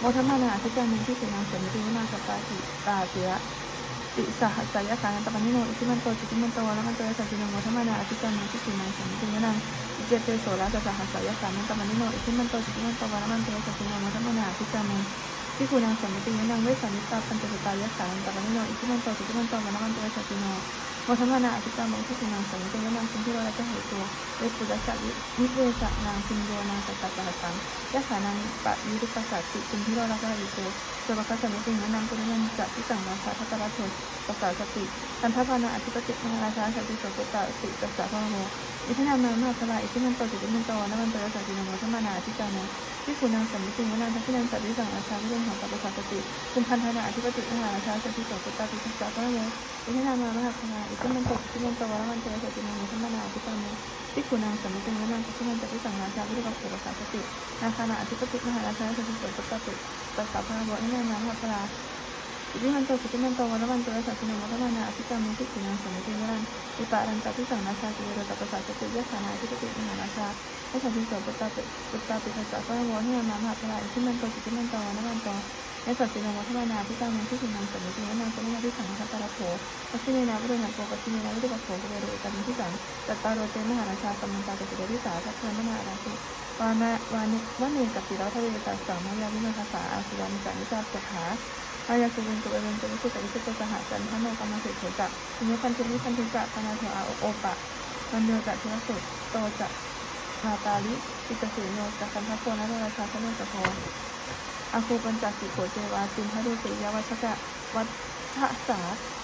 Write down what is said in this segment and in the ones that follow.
โมทัมมานาทิจามิที่สุนังสมิติวนาสตาติตาเสียติสหัสสายาขานันตปนิโนอิทิมันโตจิติมันโตวะมันโตยสัจจิโนโมทัมมานาทิจามิที่สุนังสมิติวนาอิเจเตโสระสหัสสายาขานันตปนิโนอิทิมันโตจิติมันโตวะมันโตยสัจจิโนโมทัมมานาทิจามิที่คุณนางสมิติวนังเวสานิตาปัญจสุตายาขานันตปนิโนอิทิมันโตจิติมันโตวะมันโตยสัจจิโน โมทัมมานาทิจามิที่คุณนางสมิติวนังคุณที่เราจะเหตุเวปุรสัจวิเวสนางสิงโยนางสัตตะสหัสสังยะขานางปะยุริปัสสติคุณที่เรารักเราอยู่ตัว สวากาสมิติงนังปุริยันจะที่สั่งมาสาทัตระโทปัสสาศสติอันทพานาอธิปติมหาราชาสติโสกุตตะติตัสสะพะโมอิทนามามาพลาอิทิมันโตจิติมันโตนะมันโตยสัจจินโมธรรมานาอธิจารนะที่คุณนางสมิติงนังทัพพินันสัตติสั่งราชาวิเรื่องของปัสสาสติคุณพันธนาอธิปติมหาราชาสติโสกุตตะติตัสสะพะโมอิทนามามหาพลาอิทิมันโตจิติมันโตนะมันโตยสัจจินโมธรรมานาอธิจารนะที่คุณนางสมิติงนังทัพพินันสัตติสั่งราชาวิเรื่องของปัสสาสตินาคานาอธิปติมหาราชาสันติโสตตติปัสสะพระวะนินานาพระอิทิมันโตสุติมันโตวันวันโตสัจจินวัฒนานาอธิกรรมมุทิสินังสมิติวรันอิปารันตติสังราชาจิเรตปัสสะสติยะขานาอธิปติมหาราชาและสันติโสตตติปุตตาปิปัสสะพระวะนินานาพระอิทิมันโตสุติมันโตวันวันโต และสัจจินวัฒนานาอธิกรรมมุทิสินังสมิติวรันสมินาทิสังฆตระโภปัสสิเนนาวิโรหะโกปัสสิเนนาวิโรหะโกเวโรกันทิสังตัตตาโรเจมหาราชาสมันตาติเดริสาสัพพมหาราชวานาวานิวานิกับปิรัทเวตัสสามายาวินาภาษาอาสุวานิจานิจาปหาอายาสุวินตุเอเวนตุวิสุตวิสุตสหจันทโนกรรมเสกเถจักอินิพันธินิพันธิจักปนาเถอาโอปะมันเนกัตเทวสุโตจักมาตาลิปิตสีโนจักคันทัพโพนะราชาสนุสโพ อาคูปัญจสิโกเจวาจินทะดเสยวัชกะวัชสา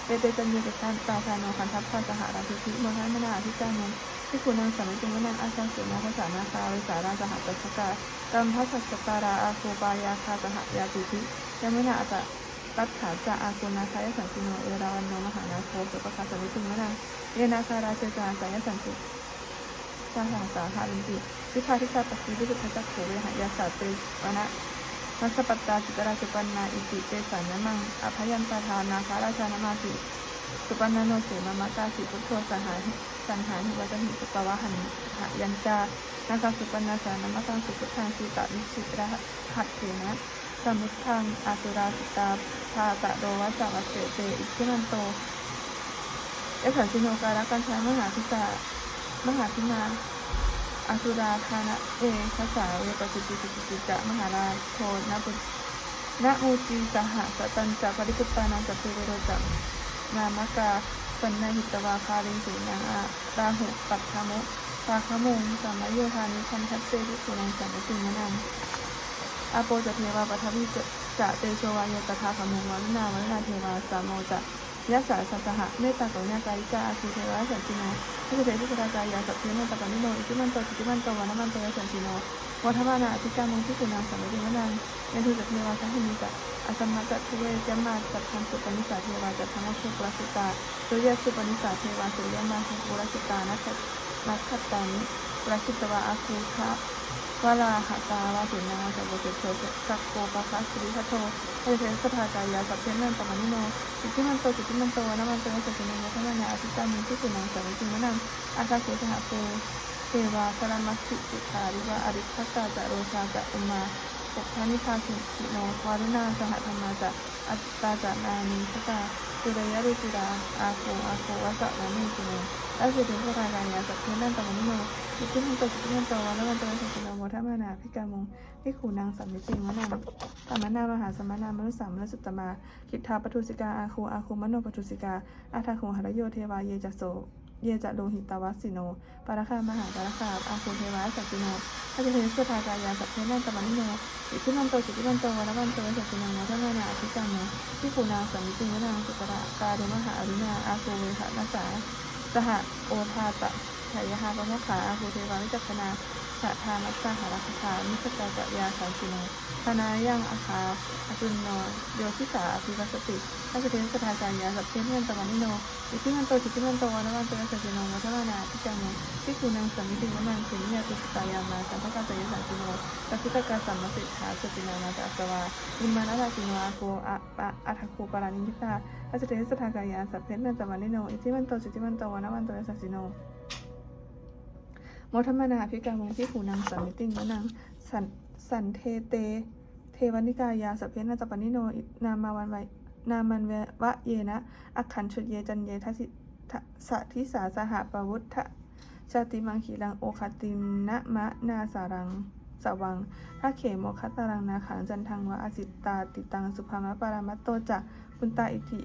เตเตจันยูติการตาชาโนคันทัพพาสหราธิพิโมทันมนาอธิจานุที่คุณนางสามิจิงวนังอาชาเสนาภาษานาคาวิสาราสหปัสสกากัมพัสสตาราอาคูปายาคาสหยาติธิยมนาอัตตัตถาจาอาคูนาคายสันติโนเอราวันโนมหานาโคสุปคาสมิจิงวนังเยนาคาราเชจาสายสันติสาหังสาหาลินติวิภาทิชาปัสสิวิสุทธจักโขเวหายาสาเตวนะ มัสปัตตาจิตราจุปันนาอิติเตสัญญมังอภยันตาทานาคาราชานามาติสุปันนโนเสมามาตาสิพุทโธสหาสังหาหิวัจหิสุปวะหันหายัญจานาคาสุปันนาสานามตังสุพุทธังสีตาวิชิตระหัตเถนะสมุทธังอาสุราสิตาภาตะโรวัสวัสเสเตอิทิมันโตเอขันสิโนการะกันชามหาพิจามหาพินา อาสุราธานะเอภาษาเวปสิติสิติจะมหาราโทนะบุนะมูจีสหสตันจะปริพุตานังจัตเทวโรจักนามกาสันนหิตวาคาริงสีนางอาราหุปัตถมุปาคมุงสัมโยธานิคันทัตเตทิสุนังสัมมติมนังอาโปจะเทวาปัทวิจะจะเตโชวายตถาขมุงวัลนาวัลนาเทวาสามโมจะ ยัสสาสัสหะเมตตากรุณากายิกาอาคีเทวาสันติโนทุกเททุกตากายาสัพเพเนตปานิโนอิจิมันโตจิติมันโตวานามันโตยสันติโนวัฒมานาอธิกามุงที่สุนังสัมมติมนังเนทุจะเทวาสังหิมิจะอสมมาจัตเวจมาจัตทังสุปนิสาเทวาจัตทังโมชุปรสิตาสุยสุปนิสาเทวาสุยมาหุปรสิตานัคนัคตานิปรสิตวาอาคูคะ วลาหตาวาสินาสัพเพเทสักโกปะคะสิริทัโตเอเทสทากายาสัพเพนันตมานิโนจิติมันโตจิติมันโตนะมันโตสัจจิโนมัทนานาอธิตามิทิสุนังสัมจิมนังอาคาเสสหเปเทวาสรมัสสิจิตาริวะอริคตาจะโรชาจะอุมาปุพานิพาสิโนวารุณาสหธรรมาจะอัตตาจะนานิสตาสุรยะรุจิราอาโคอาโควัสสะนามิจิโน แล้วเสุริพรากายาสัพเพนันตมนิโนอิทิมันโตจิติมันโตวันวันโตสัจจิโนโมทัมนาพิกามงพิขูนางสัมมิติวนังตัมมนามหาสมนามนุสามนุสุตมาคิทาปทุสิกาอาโคอาโคมโนปทุสิกาอาทาโคหรโยเทวาเยจัสโสเยจะโลหิตวัสสิโน ปาราคามหาปาราคาอาโคเทวาสัจจิโนถ้าจะเห็นสุทากายาสัพเพนันตมันโนอิทิมันโตจิติมันโตวันวันโตสัจจินังโมทัมนาอภิกรรมที่ปูนาสัมมิติวนางสุตระกาเดมหาอรุณาอาโกเวหานาสา สหโอทาตะไถยหาปมขาอาโคเทวาวิจักนา สะทานัสสาหารัคามิสกาจะยาสังสิโนธนายังอาคาอจุนโนโยทิสาอภิวัสติถ้าจะเห็นสุทากายาสัพเพนันตมันนิโนอิทิมันโตจิติมันโตวันวันโตสัจจินังโมทัมนาอภิกรรมที่คุณนางสัมมิติวนังสิเนียตุสตายามาสัมภกาตยสันติโนตัสิตกาสัมมติชาสตินามาตาสวาอิมานาลาติโนอาโกอะปะอัทโคปารานิมิตาอาจเทสทากายาสัพเพนันตมานิโนอิทิมันโตจิติมันโตวานาวันโตยสัสสิโน โมทัมมนาพิการมงที่คุณนางสัมมิติวนังสันสันเทเต เทวนิกายาสเพนาตปนิโน นามาวันไวนามันเววะเยนะ อักขันชุดเยจันเยทัสสิทะสทิสาสหปวุฒะชาติมังคีรังโอคตินนะมะนาสารังสวังถ้าเขโมคตารังนาขังจันทังวะอสิตตาติตังสุภามะปารามัตโตจะปุนตาอิทิ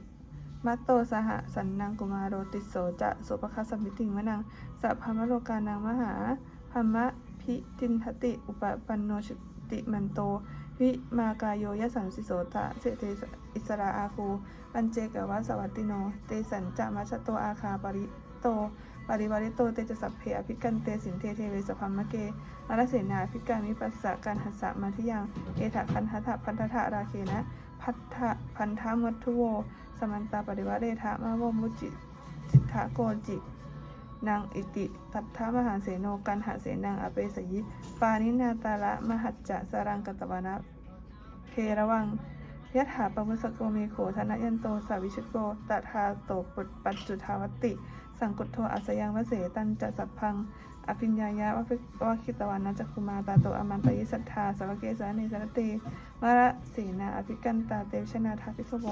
มัตโตสหสันนังกุมารโรติโสจะโสปคัสสมิติงมะนังสัพพมโลกานังมหาพมะพิตินทติ อุปปันโนชติมันโต วิมากายโยยสันสิโสตะเสเตอิสราอาคูปัญเจกวะสวัตติโน เตสันจะมัชโตอาคาปริโตปริวาริโตเตจะสัพเพอภิกันเตสินเทเทเวสพัมมะเกมารเสนาภิกามิปัสสะกันหัสสะมาทิยัง เอถะคันทัถะพันธะราเคนะ พัทธพันธะมัทุโว สมันตาปริวะเดทะมาวมุจิจิทะโกจินางอิติตัทธมหาเสโนกันหาเสนังอเปสยิปานินาตาละมหัจจะสรังกตวานะเพระวังยะถาปมุสโกเมโขธนยันโตสาวิชโกตถาโตปุตปัจจุทาวติ สังกุตโทอัสยังวเสตันจะสัพพัง อภิญญายะวะภิวะคิตวานะจักคุมาตาโตอมันตยิสัทธาสวเกสานิสรติมระสีนาอภิกันตาเตชนาทาภิกขโว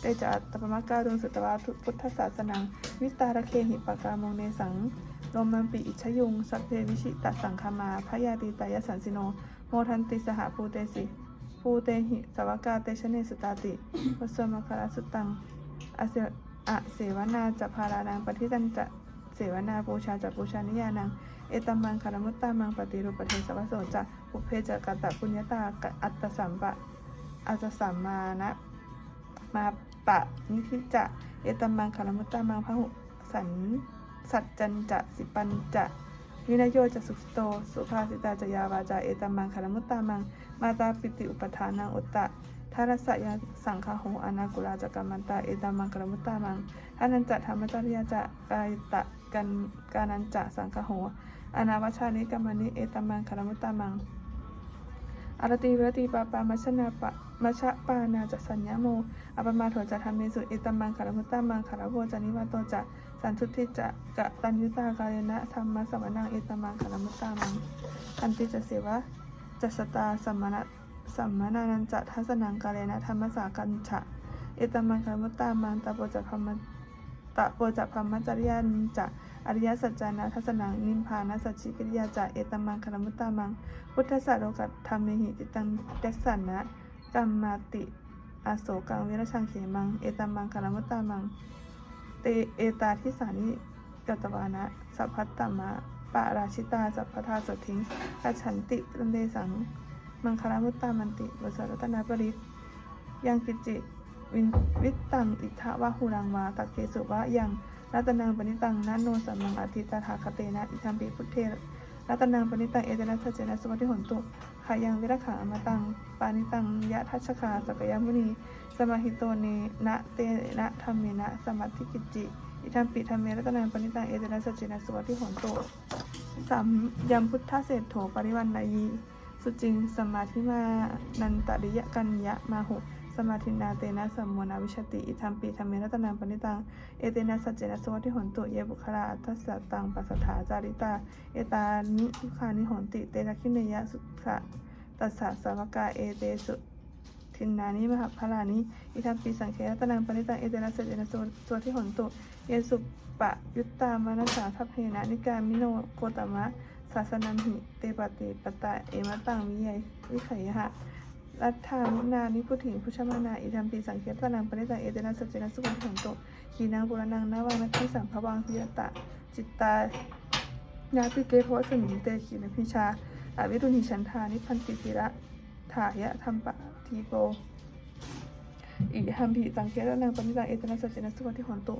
เตจะอัตตปมะกาดุงสุตวาทุพุทธศาสนัง วิตารเคหิปกามงเนสังโรมันปิอิชยุง สัพเพวิชิตสังคามาพยาติตายสันสิโน โมทันติสหภูเตสิภูเตหิสวกาเตชเนสุตาติวัสมคาราสุตังอเส อะเสวนาจะพารานังปฏิตันจะเสวนาปูชาจะปูชานิยานัง เอตมังคารมุตตามังปฏิรูปเทสวะโสจะปุเพจะกัตตะปุญญาตากะอัตสัมปะอัตสัมมานะมาปะนิทิจะเอตมังคารมุตตามังพหุสันสัจจันจะสิปันจะวินโยจะสุขโต สุภาสิตาจะยาวาจาเอตมังคารมุตตามัง มาตาปิติอุปทานังอุตตะ ทารสยาสังคโหอนากุลาจกรรมันตา เอตัมังคารมุตตามังอานันจะธรรมจริยาจะกายตะกันกานันจะสังคโหอนาวัชานิกรรมนิเอตัมังคารมุตตามังอารติวรติปาปามัชนาปะมัชะปานาจะสัญญาโมอปมาโถจะทำเมสุเอตัมังคารมุตตามังคารโวจานิวาโตจะสันทุติจะกะตัญยุตากาเลนะธรรมะสวนังเอตัมังคารมุตตามังอันติจะเสวะจัสตาสัมมณะ สัมมนานันจะทัสนังกาเลนะธรรมสากัญฉะเอตมังคารมุตตามังตาโปจะพมตะโปจะพมจริยันจะอริยสัจจานาทัสนังนิมพานะสัจฉิกิริยาจะเอตมังคารมุตตามัง พุทธศาสโลกัตธรรมเมหิติตังเดสันนะกัมมาติอโศกังวิรชังเขมัง เอตมังคารมุตตามัง เตเอตาทิสานิกตวานะสัพพัตตมะปะราชิตาสัพพทาสทิงกัจฉันติตันเดสัง มังคารมุตตามันติวสรัตนาปริตยังกิจิวินวิตตังอิทธวะหูรังวาตักเกสุวะยังรัตนังปณิตังนันโนสัมมังอธิตถาคเตนะอิทัมปิพุทเทรัตนังปณิตังเอเตนะทัจเจนะสวัสดิหนตุขายังวิรขามาตังปานิตังยะทัชคาสกยมุนีสมาหิโตเนนะเตนะธรรมเมนะสมัติกิจจิอิทัมปิธรรมเมรัตนังปณิตังเอเตนะสเจนะสวัสดิหนตุสามยัมพุทธเศรษโถปริวันนายี สุจิงสมาธิมานันตริยกัญญะมาหุสมาธินาเตนะสัมมนาวิชติอิทัมปิธรรมเมรัตนังปณิตัง เอเตนะสัจเจนะสวัสดิหนตุเยบุคลาอัตถสตังปัสสถาจาริตา เอตานิคานิหนติ เตระคิเนยะสุขะตัสสะสาวกาเอเตสุทินนานิมหาพลานิอิทัมปีสังเครัตนังปณิตัง เอเตนะสัจเจนะสวัสดิหนตุ เยสุปะยุตตามนัสสาทัพเพนะนิกามิโนโคตมะ ศาสนัมหิ เตปฏิปตะ เอมะตังวิยวิไขยหะรัฐามุนานิพุทธิพุชมานาอิทัมปีสังเกตนังปณิตังเอเตนะสัจเจนะสุขันโตขีนางบุรนังนาวังนัทธิสัมภวังพิยตะ จิตตายาปิเกโพสมิงเตขีนพิชาอวิรุณิชันทานิพันติธิระถายะธรรมปะทีโกอิหัมภิสังเกตนังปณิตังเอเตนะสัจเจนะสุขันโต